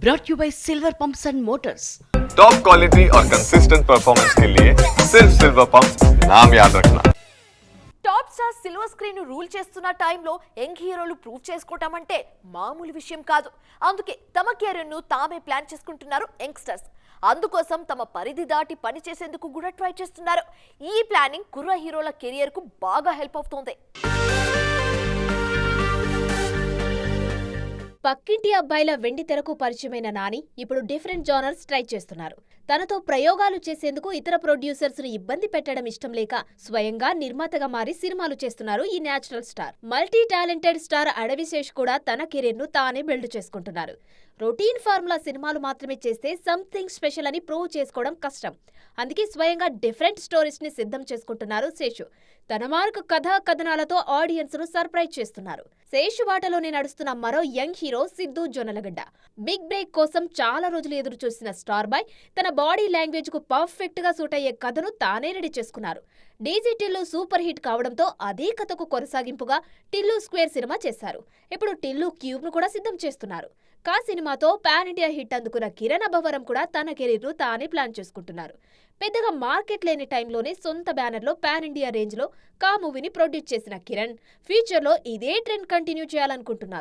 brought you by Silver Pumps and Motors. Top quality और consistent performance के लिए सिर्फ सिल्वर पंप नाम याद रखना top star silver screen rule చేస్తున్న టైంలో యంగ్ హీరోలు ప్రూవ్ చేసుకోవటం అంటే మామూలు విషయం కాదు అందుకే తమ కెరీర్ ను తామే ప్లాన్ చేసుకుంటున్నారు యంగ్స్టర్స్ అందుకోసం తమ పరిధి దాటి పని చేసేందుకు కూడా ట్రై చేస్తున్నారు ఈ ప్లానింగ్ కుర్ర హీరోల కెరియర్ కు బాగా హెల్ప్ అవుతోంది పక్కింటి అబ్బాయిల వెండి తెరకు పరిచయమైన నాని ఇప్పుడు డిఫరెంట్ జానర్స్ ట్రై చేస్తున్నారు. తనతో ప్రయోగాలు చేసేందుకు ఇతర ప్రొడ్యూసర్స్ను ఇబ్బంది పెట్టడం ఇష్టం లేక స్వయంగా నిర్మాతగా మారి సినిమాలు చేస్తున్నారు ఈ natural star. Multi talented star Adivi Sesh కూడా తన కెరీర్ను తానే బిల్డ్ చేసుకుంటున్నారు. రొటీన్ ఫార్ములా సినిమాలు మాత్రమే చేస్తే సంథింగ్ స్పెషల్ అని ప్రూవ్ చేసుకోవడం కష్టం. అందుకే స్వయంగా డిఫరెంట్ స్టోరీస్ని సిద్ధం చేసుకుంటున్నారు శేషు. తన మార్కు కథా కథనాలతో ఆడియన్స్ను సర్ప్రైజ్ చేస్తున్నారు. శేషు బాటలోనే నడుస్తున్న మరో young hero Siddhu Jonnalagadda. Big break కోసం చాలా రోజులు ఎదురు చూసిన స్టార్ బాయ్ తన బాడీ లాంగ్వేజ్కు పర్ఫెక్ట్గా సూట్ అయ్యే కథను తానే రెడీ చేసుకున్నారు. డీజీ టిల్లు సూపర్ హిట్ కావడంతో అదే కథకు కొనసాగింపుగా టిల్లు స్క్వేర్ సినిమా చేశారు. ఇప్పుడు టిల్లు క్యూబ్ను కూడా సిద్ధం చేస్తున్నారు. కా సినిమాతో పాన్ ఇండియా హిట్ అందుకున్న కిరణ్ అభవరం కూడా తన కెరీర్ను తానే ప్లాన్ చేసుకుంటున్నారు. పెద్దగా మార్కెట్ లేని టైంలోనే సొంత బ్యానర్లో పాన్ ఇండియా రేంజ్లో కా మూవీని ప్రొడ్యూస్ చేసిన కిరణ్ ఫ్యూచర్లో ఇదే ట్రెండ్ కంటిన్యూ చేయాలనుకుంటున్నారు.